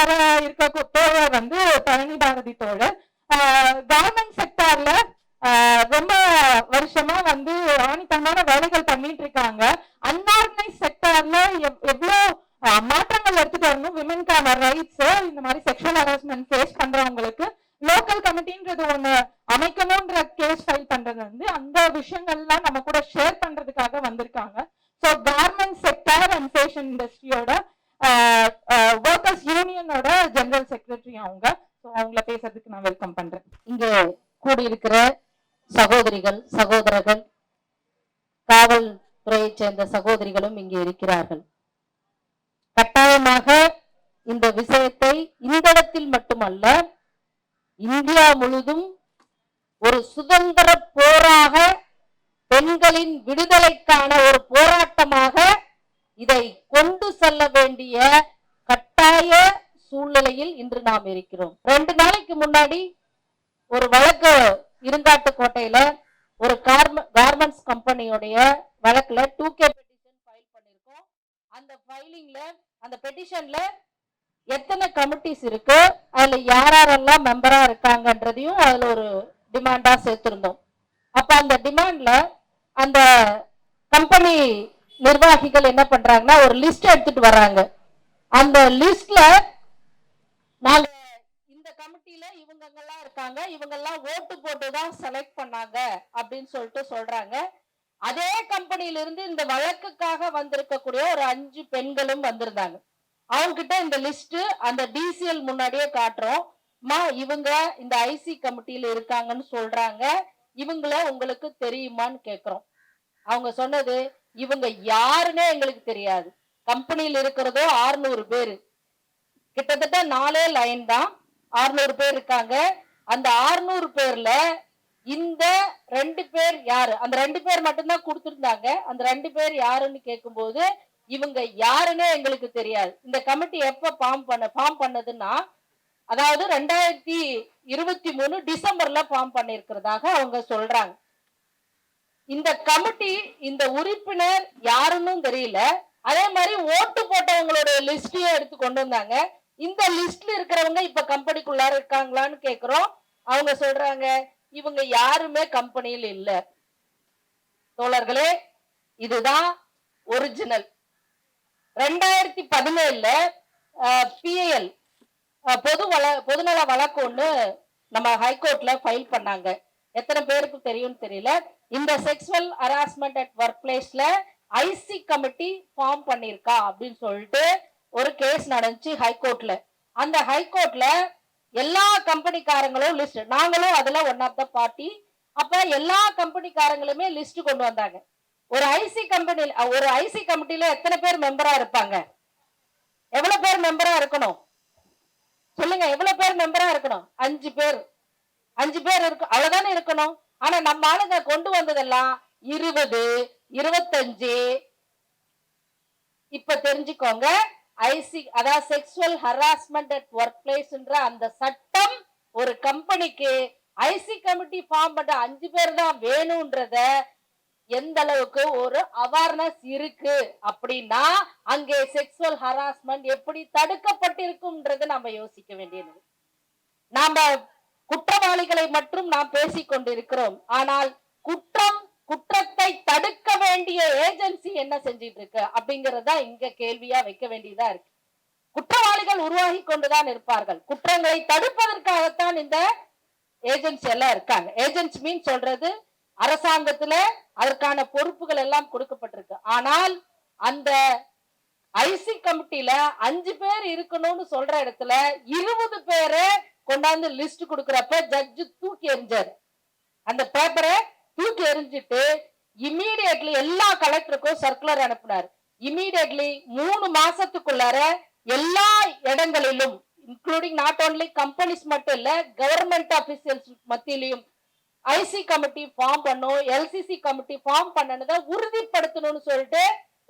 தோழராக இருக்க தோழர் வந்து பழனி பாரதி தோழர். இருக்கிற சகோதரிகள் சகோதரர்கள் காவல்துறையைச் சேர்ந்த சகோதரிகளும் இங்கே இருக்கிறார்கள். கட்டாயமாக இந்த விஷயத்தை இந்த இடத்தில் மட்டுமல்ல இந்தியா முழுதும் ஒரு சுதந்திர போராக பெண்களின் விடுதலைக்கான ஒரு போராட்டமாக இதை கொண்டு செல்ல வேண்டிய கட்டாய சூழ்நிலையில் இன்று நாம் இருக்கிறோம். ரெண்டு நாளைக்கு முன்னாடி ஒரு வழக்கு இருங்காட்டுக்கோட்டையில ஒரு கார்மெண்ட்ஸ் கம்பெனியோடைய வழக்குல டூ கே பெட்டிஷன் ஃபைல் பண்ணியிருக்கோம் அந்த ஃபைலிங்ல அந்த பெட்டிஷன்ல எத்தனை கமிட்டிஸ் இருக்கு அதுல யார் யாரெல்லாம் மெம்பரா இருக்காங்கன்றதையும் அதுல ஒரு டிமாண்டா சேர்த்திருந்தோம். அப்ப அந்த டிமாண்ட்ல அந்த கம்பெனி நிர்வாகிகள் என்ன பண்றாங்கன்னா ஒரு லிஸ்ட் எடுத்துட்டு வர்றாங்க அந்த லிஸ்ட்ல நாங்கள் இந்த கமிட்டில இவங்க எல்லாம் இருக்காங்க இவங்க எல்லாம் ஓட்டு போட்டு தான் செலக்ட் பண்ணாங்க அப்படின்னு சொல்லிட்டு சொல்றாங்க. அதே கம்பெனியில இருந்து இந்த வழக்குக்காக வந்திருக்கக்கூடிய ஒரு அஞ்சு பெண்களும் வந்திருந்தாங்க. அவங்க கிட்ட இந்த லிஸ்ட் அந்த டிசிஎல் முன்னாடியே காட்டுறோம். மா இவங்க இந்த ஐசி கமிட்டியில இருக்காங்கன்னு சொல்றாங்க. இவங்கள உங்களுக்கு தெரியுமான்னு கேக்குறோம். அவங்க சொன்னது இவங்க யாருன்னே எங்களுக்கு தெரியாது. கம்பெனியில இருக்கிறதோ 600 பேரு. கிட்டத்தட்ட நாலே லைன் தான். 600 பேர் இருக்காங்க. அந்த 600 பேர்ல இந்த ரெண்டு பேர் யாரு? அந்த ரெண்டு பேர் மட்டும்தான் கொடுத்துருந்தாங்க. அந்த ரெண்டு பேர் யாருன்னு கேட்கும்போது இவங்க யாருன்னே எங்களுக்கு தெரியாது. இந்த கமிட்டி எப்ப ஃபார்ம் பண்ண ஃபார்ம் பண்ணதுன்னா அதாவது ரெண்டாயிரத்தி இருபத்தி மூணு டிசம்பர்ல ஃபார்ம் பண்ணிருக்கிறதாக அவங்க சொல்றாங்க. இந்த கமிட்டி இந்த உறுப்பினர் யாருன்னு தெரியல. அதே மாதிரி ஓட்டு போட்டவங்களோட லிஸ்டையும் எடுத்து கொண்டு வந்தாங்க. இந்த லிஸ்ட்ல இருக்கிறவங்க இப்ப கம்பெனிக்குள்ளார இருக்காங்களான்னு கேக்குறோம். அவங்க சொல்றாங்க இவங்க யாருமே கம்பெனியில் இல்ல. தோழர்களே இதுதான் ஒரிஜினல் ரெண்டாயிரத்தி பதினேழுல பிஏஎல் பொது வள பொதுநல வழக்கு ஒண்ணு நம்ம ஹைகோர்ட்ல ஃபைல் பண்ணாங்க. எத்தனை பேருக்கு தெரியும்னு தெரியல. இந்த செக்ஸுவல் ஹராஸ்மெண்ட் அட் ஒர்க் பிளேஸ்ல ஐசி கமிட்டி ஃபார்ம் பண்ணியிருக்கா அப்படின்னு சொல்லிட்டு ஒரு கேஸ் நடந்துச்சு ஹைகோர்ட்ல அந்த ஹைகோர்ட்ல எல்லா கம்பெனிக்காரங்களும் லிஸ்ட் நாங்களும் அதுல ஒன் ஆஃப் த பார்ட்டி அப்ப எல்லா கம்பெனிக்காரங்களுமே லிஸ்ட் கொண்டு வந்தாங்க. ஒரு ஐசி கம்பெனி ஒரு ஐசி கமிட்டில எத்தனை பேர் மெம்பரா இருப்பாங்க? எவ்வளவு பேர் மெம்பரா இருக்கணும்? சொல்லுங்க எவ்வளவு பேர் மெம்பரா இருக்கணும்? அஞ்சு பேர். அஞ்சு பேர் இருக்கு அவ்வளவுதானே இருக்கணும்? ஆனா நம்ம ஆளுங்க கொண்டு வந்ததெல்லாம் இருபது இருபத்தஞ்சு. இப்ப தெரிஞ்சுக்கோங்க. ஐசி அதாவது செக்ஸுவல் ஹராஸ்மெண்ட் அட் ஒர்க் பிளேஸ்ன்ற அந்த சட்டம் ஒரு கம்பெனிக்கு ஐசி கமிட்டி ஃபார்ம் பண்ற அஞ்சு பேர் தான் வேணும்ன்றத எந்த அளவுக்கு ஒரு அவேர்னஸ் இருக்கு அப்படின்னா அங்கே செக்ஸுவல் ஹராஸ்மெண்ட் எப்படி தடுக்கப்பட்டிருக்கும்ன்றது நம்ம யோசிக்க வேண்டியது. நாம குற்றவாளிகளை மட்டும் நாம் பேசிக் கொண்டிருக்கிறோம் ஆனால் குற்றம் குற்ற வேண்டிய ஏஜென்சி என்ன செஞ்சிட்டு இருக்கு அப்படிங்கறதா இங்க கேள்வியா வைக்க வேண்டியதா இருக்கு. குற்றவாளிகள் உருவாகி கொண்டுதான் இருப்பார்கள். குற்றங்களை தடுப்பதற்காகத்தான் இந்த ஏஜென்சி எல்லாம் இருக்காங்க. ஏஜென்சி மீன் சொல்றது அரசாங்கத்துல அதற்கான பொறுப்புகள் எல்லாம் கொடுக்கப்பட்டிருக்கு. ஆனால் அந்த ஐசி கமிட்டியில அஞ்சு பேர் இருக்கணும்னு சொல்ற இடத்துல இருபது பேரை கொண்டாந்து லிஸ்ட் கொடுக்கறப்ப ஜட்ஜு தூக்கி எறிஞ்சாரு. அந்த பேப்பரை தூக்கி எறிஞ்சிட்டு இம்மீடியட்லி எல்லா கலெக்டருக்கும் சர்க்குலர் அனுப்புனார். இம்மீடியட்லி மூணு மாசத்துக்குள்ளார எல்லா இடங்களிலும் இன்க்ளூடிங் நாட் ஓன்லி கம்பெனிஸ் மட்டும் இல்ல கவர்மெண்ட் ஆபீசியல்ஸ் மத்தியிலையும் ஐசி கமிட்டி ஃபார்ம் பண்ணும் எல்சிசி கமிட்டி ஃபார்ம் பண்ணனதை உறுதிப்படுத்தணும்னு சொல்லிட்டு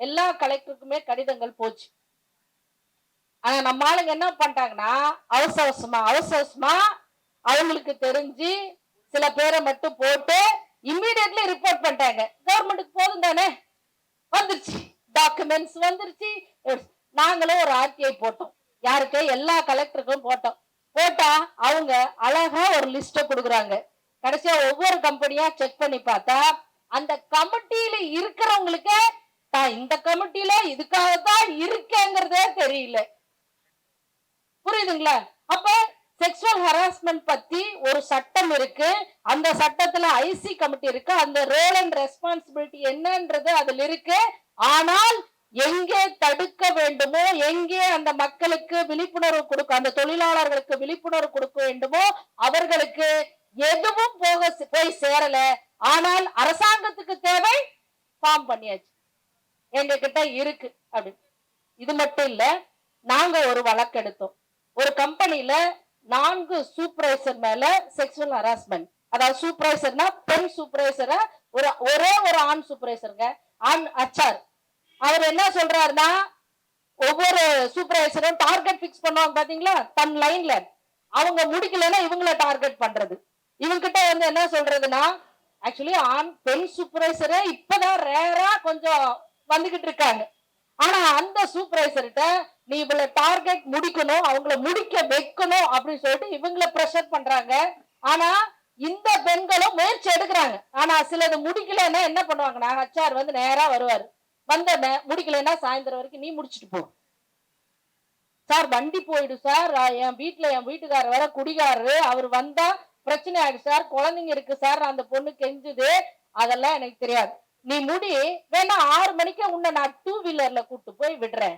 எல்லா கலெக்டருக்குமே கடிதங்கள் போச்சு. ஆனா நம்ம ஆளுங்க என்ன பண்ணிட்டாங்கன்னா அவசர அவசரமா அவசரமா அவங்களுக்கு தெரிஞ்சு சில பேரை மட்டும் போட்டு இம்மீடியட்லி ரிப்போர்ட் பண்ணிட்டாங்க. கவர்மெண்ட்டுக்கு போதும் தானே? வந்துருச்சு. டாக்குமெண்ட்ஸ் வந்துருச்சு. நாங்களும் ஒரு ஆர்டிஐ போட்டோம். யாருக்கு? எல்லா கலெக்டருக்கும் போட்டோம். போட்டா அவங்க அழகா ஒரு லிஸ்ட கொடுக்குறாங்க. கடைசியா ஒவ்வொரு கம்பெனியா செக் பண்ணி பார்த்தா அந்த கமிட்டியில இருக்கிறவங்களுக்கு தான் இந்த கமிட்டியில இதுக்காக தான் இருக்கேங்கிறதே தெரியல. புரியுதுங்களா? அப்ப செக்ஷுவல் ஹராஸ்மெண்ட் பத்தி ஒரு சட்டம் இருக்கு. அந்த சட்டத்துல ஐசி கமிட்டி இருக்கு. அந்த ரோல் அண்ட் ரெஸ்பான்சிபிலிட்டி என்னன்றது அதுல இருக்கு. ஆனால் எங்கே தடுக்க வேண்டுமோ எங்கே அந்த மக்களுக்கு விழிப்புணர்வு கொடுக்க அந்த தொழிலாளர்களுக்கு விழிப்புணர்வு கொடுக்க வேண்டுமோ அவர்களுக்கு எதுவும் போக போய் சேரல. ஆனால் அரசாங்கத்துக்கு தேவை ஃபார்ம் பண்ணியாச்சு. எங்க கிட்ட இருக்கு அப்படி இது மட்டும் இல்ல நாங்க ஒரு வழக்கு எடுத்தோம் ஒரு கம்பெனில நான்கு சூப்பர்வைசர் மேல செக்ஷுவல் ஹராஸ்மெண்ட் அதாவது சூப்பர்வைசர்னா பெண் சூப்பர்வைசரா ஒரு ஒரே ஒரு ஆண் சூப்பர்வைசருங்க ஆண் அச்சார் அவர் என்ன சொல்றாருன்னா ஒவ்வொரு சூப்பர்வைசரும் டார்கெட் ஃபிக்ஸ் பண்ணுவாங்க பாத்தீங்களா? தன் லைன்ல அவங்க முடிக்கலைன்னா இவங்கள டார்கெட் பண்றது. இவங்கிட்ட வந்து என்ன சொல்றதுன்னா ஆக்சுவலி ஆண் பெண் சூப்பர்வைசரே இப்பதான் ரேரா கொஞ்சம் வந்துகிட்டு இருக்காங்க. ஆனா அந்த சூப்பர்வைசர்கிட்ட நீ இவள டார்கெட் முடிக்கணும் அவங்கள முடிக்க வைக்கணும் அப்படின்னு சொல்லிட்டு இவங்கள ப்ரெஷர் பண்றாங்க. ஆனா இந்த பெண்களும் முயற்சி எடுக்கிறாங்க. ஆனா சிலது முடிக்கலைன்னா என்ன பண்ணுவாங்கன்னா ஹச்ஆர் வந்து நேரா வருவாரு. வந்த முடிக்கலன்னா முடிக்கலைன்னா சாயந்தரம் வரைக்கும் நீ முடிச்சிட்டு போ. சார் வண்டி போயிடும் சார். என் வீட்டுல என் வீட்டுக்காரர் வேற குடிகாரரு. அவர் வந்தா பிரச்சனை ஆயிடும் சார். குழந்தைங்க இருக்கு சார். அந்த பொண்ணு கெஞ்சுது. அதெல்லாம் எனக்கு தெரியாது. நீ முடி வேணா ஆறு மணிக்கு உன்னை நான் டூ வீலர்ல கூட்டு போய் விடுறேன்.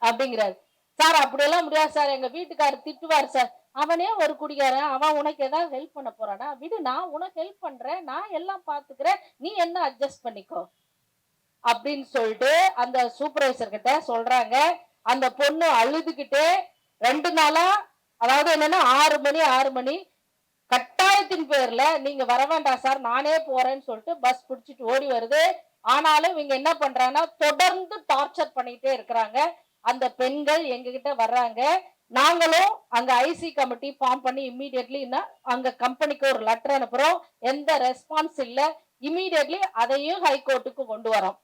அப்படிங்கிறாரு. சார் அப்படியெல்லாம் முடியாது சார். எங்க வீட்டுக்காரர் திட்டுவார் சார். அவனே ஒரு குடிக்காரன் அவன் உனக்கு ஏதாவது ஹெல்ப் பண்ண போறானா? விடு நான் உனக்கு ஹெல்ப் பண்றேன். நான் எல்லாம் பாத்துக்கிறேன். நீ என்ன அட்ஜஸ்ட் பண்ணிக்கோ. அப்படின்னு சொல்லிட்டு அந்த சூப்பர்வைசர் கிட்ட சொல்றாங்க. அந்த பொண்ணு அழுதுகிட்டே ரெண்டு நாளா அதாவது என்னன்னா ஆறு மணி ஆறு மணி கட்டாயத்தின் பேர்ல நீங்க வர வேண்டாம் சார் நானே போறேன்னு சொல்லிட்டு பஸ் பிடிச்சிட்டு ஓடி வருது. ஆனாலும் இவங்க என்ன பண்றாங்கன்னா தொடர்ந்து டார்ச்சர் பண்ணிட்டே இருக்கிறாங்க. அந்த பெண்கள் எங்க கிட்ட வர்றாங்க. நாங்களும் அங்க ஐசி கமிட்டி ஃபார்ம் பண்ணி இம்மீடியட்லி அங்க கம்பெனிக்கு ஒரு லெட்டர் அனுப்புறோம். எந்த ரெஸ்பான்ஸ் இல்ல. இம்மீடியட்லி அதையும் ஹைகோர்ட்டுக்கு கொண்டு வரோம்.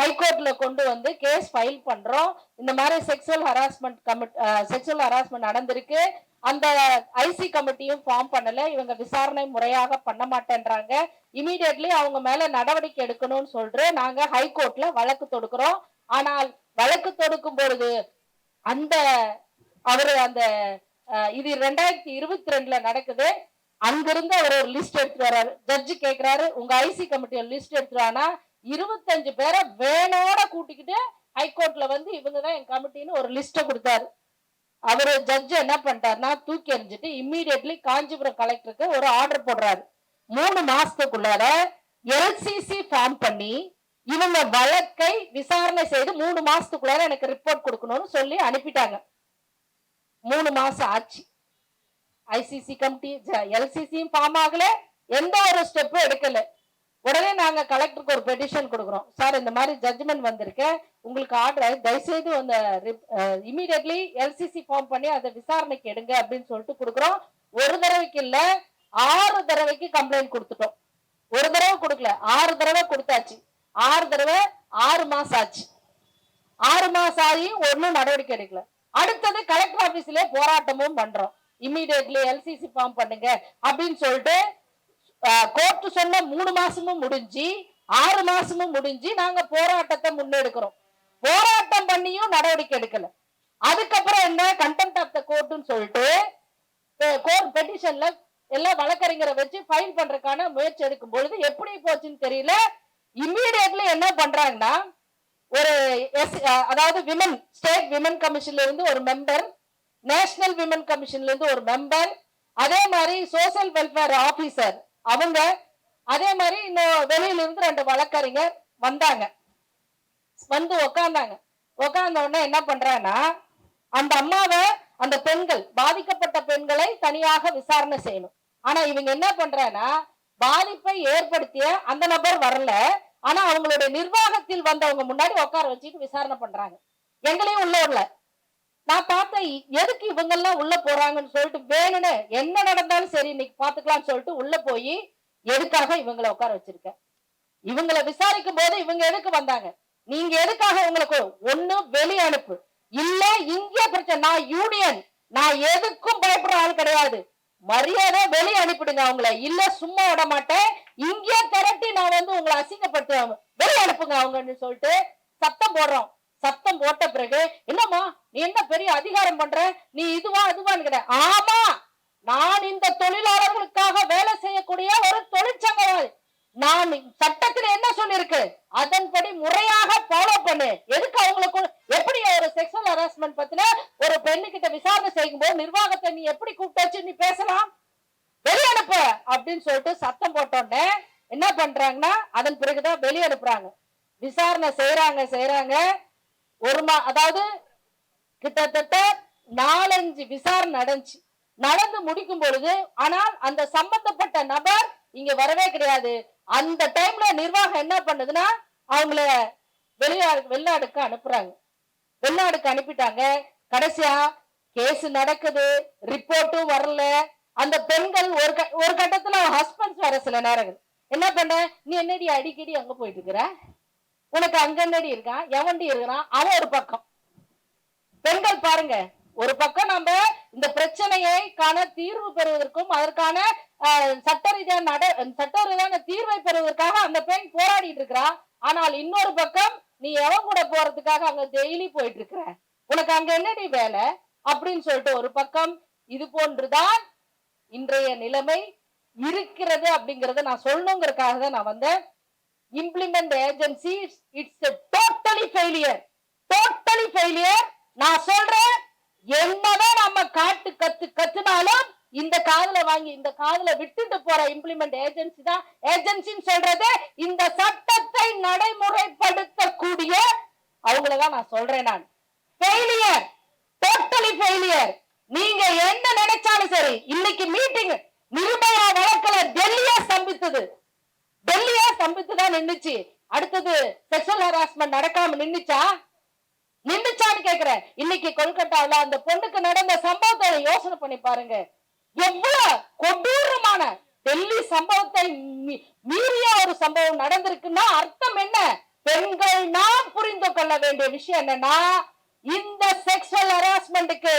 ஹைகோர்ட்ல கொண்டு வந்து கேஸ் ஃபைல் பண்றோம். இந்த மாதிரி sexual harassment commit sexual harassment நடந்திருக்கு. அந்த ஐசி கமிட்டியும் ஃபார்ம் பண்ணல. இவங்க விசாரணை முறையாக பண்ண மாட்டேன்றாங்க. இமீடியட்லி அவங்க மேல நடவடிக்கை எடுக்கணும்னு சொல்லிட்டு நாங்க ஹைகோர்ட்ல வழக்கு தொடுக்கிறோம். ஆனால் வழக்கு தொடுக்கும் பொழுது அந்த அவரு அந்த இது ரெண்டாயிரத்தி இருபத்தி ரெண்டுல நடக்குது. அங்கிருந்து அவர் ஒரு லிஸ்ட் எடுத்துட்டு வர்றாரு. ஜட்ஜு கேட்கிறாரு உங்க ஐசி கமிட்டி லிஸ்ட் எடுத்துட்டு இருபத்தஞ்சு பேரை வேனோட கூட்டிக்கிட்டு ஹைகோர்ட்ல வந்து இவங்க தான் என் கமிட்டின்னு ஒரு லிஸ்ட கொடுத்தாரு. அவரு ஜட்ஜ் என்ன பண்ணிட்டாருன்னா தூக்கி எறிஞ்சிட்டு இம்மீடியட்லி காஞ்சிபுரம் கலெக்டருக்கு ஒரு ஆர்டர் போடுறாரு. மூணு மாசத்துக்குள்ளார எல்சிசி ஃபார்ம் பண்ணி இவங்க வழக்கை விசாரணை செய்து மூணு மாசத்துக்குள்ளார எனக்கு ரிப்போர்ட் கொடுக்கணும்னு சொல்லி அனுப்பிட்டாங்க. மூணு மாசம் ஆச்சு. ஐசிசி கமிட்டி எல்சிசியும் ஃபார்ம் ஆகல. எந்த ஒரு ஸ்டெப்பும் எடுக்கல. உடனே நாங்க கலெக்டருக்கு ஒரு பெட்டிஷன் கொடுக்குறோம். சார் இந்த மாதிரி ஜட்ஜ்மெண்ட் வந்திருக்கு. உங்களுக்கு ஆர்டர் தயவுசெய்து அந்த இமீடியட்லி எல்சிசி ஃபார்ம் பண்ணி அதை விசாரணைக்கு எடுங்க அப்படின்னு சொல்லிட்டு கொடுக்குறோம். ஒரு தடவைக்கு இல்ல ஆறு தடவைக்கு கம்ப்ளைண்ட் கொடுத்துட்டோம். ஒரு தடவை கொடுக்கல ஆறு தடவை கொடுத்தாச்சு. ஆறு தடவை ஆறு மாசம் ஆச்சு. ஆறு மாசம் ஆகி ஒன்றும் நடவடிக்கை எடுக்கல. அடுத்தது கலெக்டர் ஆபீஸ்லயே போராட்டமும் பண்றோம். இமீடியட்லி எல்சிசி ஃபார்ம் பண்ணுங்க அப்படின்னு சொல்லிட்டு கோர்ட்டு சொன்ன மூணு மாசமும் முடிஞ்சு ஆறு மாசமும் முடிஞ்சு நாங்க போராட்டத்தை முன்னெடுக்கிறோம். போராட்டம் பண்ணியும் நடவடிக்கை எடுக்கல. அதுக்கப்புறம் என்ன? கண்டெம்ட் ஆஃப் த கோர்ட்டுன்னு சொல்லிட்டு கோர்ட் பெட்டிஷன்ல எல்லா வழக்கறிஞரை வச்சு ஃபைல் பண்றதுக்கான முயற்சி எடுக்கும் பொழுது எப்படி போச்சுன்னு தெரியல. இம்மீடியட்லி என்ன பண்றாங்கன்னா ஒரு எஸ் அதாவது விமன் ஸ்டேட் விமன் கமிஷன்ல இருந்து ஒரு மெம்பர் நேஷனல் விமன் கமிஷன்ல இருந்து ஒரு மெம்பர் அதே மாதிரி சோசியல் வெல்ஃபேர் ஆபீசர் அவங்க அதே மாதிரி இன்னும் வெளியில இருந்து ரெண்டு வழக்கறிஞர் வந்தாங்க. வந்து உக்காந்தாங்க. உக்காந்த உடனே என்ன பண்றாங்கன்னா அந்த அம்மாவை அந்த பெண்கள் பாதிக்கப்பட்ட பெண்களை தனியாக விசாரணை செய்யணும். ஆனா இவங்க என்ன பண்றாங்கன்னா பாதிப்பை ஏற்படுத்திய அந்த நபர் வரல. ஆனா அவங்களுடைய நிர்வாகத்தில் வந்தவங்க முன்னாடி உட்கார வச்சுட்டு விசாரணை பண்றாங்க. எங்களையும் உள்ள விடல நான் பார்த்தேன் எதுக்கு இவங்கெல்லாம் உள்ள போறாங்கன்னு சொல்லிட்டு வேணும்னு என்ன நடந்தாலும் சரி இன்னைக்கு பாத்துக்கலாம்னு சொல்லிட்டு உள்ள போய் எதுக்காக இவங்களை உட்கார வச்சிருக்கேன் இவங்களை விசாரிக்கும் போது இவங்க எதுக்கு வந்தாங்க? நீங்க எதுக்காக உங்களுக்கு ஒண்ணு வெளி அனுப்பு. இல்ல இந்திய பிரச்சனை. நான் யூனியன் நான் எதுக்கும் பயப்படுற ஆள் கிடையாது. மரியாதை வெளியே அனுப்பிடுங்க அவங்கள. இல்ல சும்மா விட மாட்டேன் இங்கே திரட்டி நான் வந்து உங்களை அசிங்கப்படுத்துவேன் வெளியே அனுப்புங்க அவங்கன்னு சொல்லிட்டு சத்தம் போடுறோம் சத்தம் போட்ட பிறகு என்னம்மா நீ என்ன பெரிய பண்ற நீ இதுவா அதுவான்னு கிட ஆமா நான் இந்த தொழிலாளர்களுக்காக வேலை செய்யக்கூடிய ஒரு தொழிற்சங்கவாதி. நான் சட்டத்துல என்ன சொல்லிருக்கு? அதன்படி முறையாக ஃபாலோ பண்ணு. எதுக்கு அவங்களுக்கு எப்படி ஒரு செக்ஷுவல் ஹராஸ்மெண்ட் பத்தின ஒரு பெண்ணுகிட்ட விசாரணை செய்யும் போது நிர்வாகத்தை நீ எப்படி கூப்பிட்டு வச்சு நீ பேசலாம்? வெளியனுப்பு அப்படின்னு சொல்லிட்டு சத்தம் போட்டோன்னே என்ன பண்றாங்கன்னா அதன் பிறகுதான் வெளியனுப்புறாங்க விசாரணை செய்யறாங்க செய்யறாங்க ஒரு மா அதாவது கிட்டத்தட்ட நாலஞ்சு விசாரணை நடந்துச்சு. நடந்து முடிக்கும் பொழுது ஆனால் அந்த சம்பந்தப்பட்ட நபர் இங்க வரவே கிடையாது. அந்த டைம்ல நிர்வாகம் என்ன பண்ணுதுன்னா அவங்கள வெளிநாடு வெளிநாடுக்கு அனுப்புறாங்க. வெளிநாடுக்கு அனுப்பிட்டாங்க. கடைசியா கேஸ் நடக்குது. ரிப்போர்ட்டும் வரல. அந்த பெண்கள் ஒரு க- ஒரு கட்டத்துல ஹஸ்பண்ட்ஸ் வர சில நேரங்கள். என்ன பண்ண? நீ என்னடி அடிக்கடி அங்க போயிட்டு இருக்கிற? உனக்கு அங்க என்னடி இருக்கான் எவன்டி இருக்கிறான்? அவன் ஒரு பக்கம். பெண்கள் பாருங்க ஒரு பக்கம் நம்ம இந்த பிரச்சனையை காண தீர்வு பெறுவதற்கும் அதற்கான சட்ட ரீதியான நட சட்ட ரீதியான தீர்வை பெறுவதற்காக அந்த பெண் போராடிட்டு இருக்கிறா. ஆனால் இன்னொரு பக்கம் நீ எவன் கூட போறதுக்காக அங்க டெய்லி போயிட்டு இருக்கிற. உனக்கு அங்க என்னடி வேலை? அப்படின்னு சொல்லிட்டு ஒரு பக்கம் இது போன்றுதான் இன்றைய நிலைமை இருக்கிறது அப்படிங்கறத நான் சொல்லணுங்கிறதுக்காக தான் நான் வந்தேன். Implement agency it's totally failure totally failure நான் சொல்றேன் என்னதான் நம்ம காட்டு கத்து கத்துனாலும் இந்த காதல வாங்கி இந்த காதுல விட்டுட்டு போற இம்ப்ளிமெண்ட் ஏஜென்சி தான் ஏஜென்சின்னு சொல்றது இந்த சட்டத்தை நடைமுறைப்படுத்தக்கூடிய அவங்களதான் நான் சொல்றேன் நான். ஃபெயிலியர் டோட்டலி ஃபெயிலியர் நீங்க என்ன நினைச்சாலும் சரி இன்னைக்கு மீட்டிங் நிர்பயா வழக்குல டெல்லியா ஸ்தம்பித்தது. டெல்லியா ஸ்தம்பித்துதான் நின்றுச்சு அடுத்தது செக்ஷுவல் ஹராஸ்மெண்ட் நடக்காம நின்றுச்சா நின்னுச்சான்னு கேக்குறேன் இன்னைக்கு கொல்கட்டாவுல அந்த பொண்ணுக்கு நடந்த சம்பவத்தை யோசனை பண்ணி பாருங்க. எவ்வளவு கொடூரமான டெல்லி சம்பவத்தை மீறிய ஒரு சம்பவம் நடந்திருக்குன்னா அர்த்தம் என்ன? பெண்கள் நாம் புரிந்து கொள்ள வேண்டிய விஷயம் என்னன்னா இந்த செக்ஷுவல் ஹராஸ்மெண்ட்டுக்கு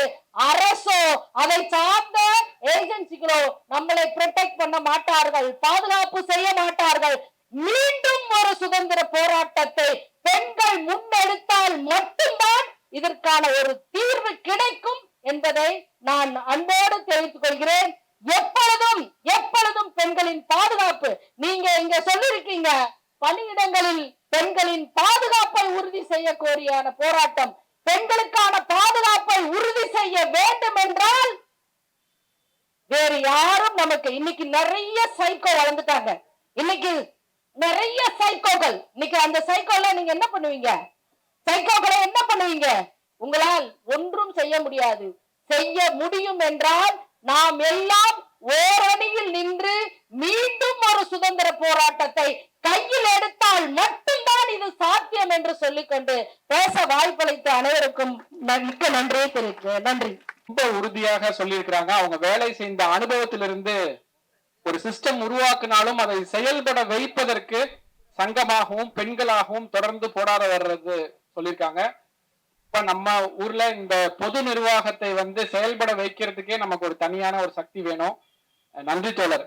அரசோ அதை சார்ந்த ஏஜென்சிகளோ நம்மளை ப்ரொடெக்ட் பண்ண மாட்டார்கள் பாதுகாப்பு செய்ய மாட்டார்கள் மீண்டும் ஒரு சுதந்திர போராட்டத்தை பெண்கள் முன்னெடுத்தால் மட்டும்தான் இதற்கான ஒரு தீர்வு கிடைக்கும் என்பதை நான் அன்போடு தெரிவித்துக் கொள்கிறேன். எப்பொழுதும் எப்பொழுதும் பெண்களின் பாதுகாப்பு நீங்க இங்க சொல்லிருக்கீங்க பணியிடங்களில் பெண்களின் பாதுகாப்பை உறுதி செய்ய கோரியான போராட்டம். பெண்களுக்கான பாதுகாப்பை உறுதி செய்ய வேண்டும் என்றால் வேறு யாரும் நமக்கு இன்னைக்கு நிறைய சைக்கோ வளர்ந்துட்டாங்க. இன்னைக்கு நிறைய சைக்கோகள் இன்னைக்கு அந்த சைக்கோல நீங்க என்ன பண்ணுவீங்க? சைக்கோக்களை என்ன பண்ணுவீங்க? உங்களால் ஒன்றும் செய்ய முடியாது. செய்ய முடியும் என்றால் நாம் எல்லாம் ஓரணியில் நின்று மீண்டும் ஒரு சுதந்திர போராட்டத்தை கையில் எடுத்தால் மட்டும்தான் இது சாத்தியம் என்று சொல்லிக்கொண்டு பேச வாய்ப்பளித்த அனைவருக்கும் மிக்க நன்றியை தெரிவிக்க நன்றி. ரொம்ப உறுதியாக சொல்லியிருக்கிறாங்க. அவங்க வேலை செய்த அனுபவத்திலிருந்து ஒரு சிஸ்டம் உருவாக்கினாலும் அதை செயல்பட வைப்பதற்கு சங்கமாகவும் பெண்களாகவும் தொடர்ந்து போராட வர்றது சொல்லியிருக்காங்க. இப்ப நம்ம ஊர்ல இந்த பொது நிர்வாகத்தை வந்து செயல்பட வைக்கிறதுக்கே நமக்கு ஒரு தனியான ஒரு சக்தி வேணும். நன்றி தோழர்.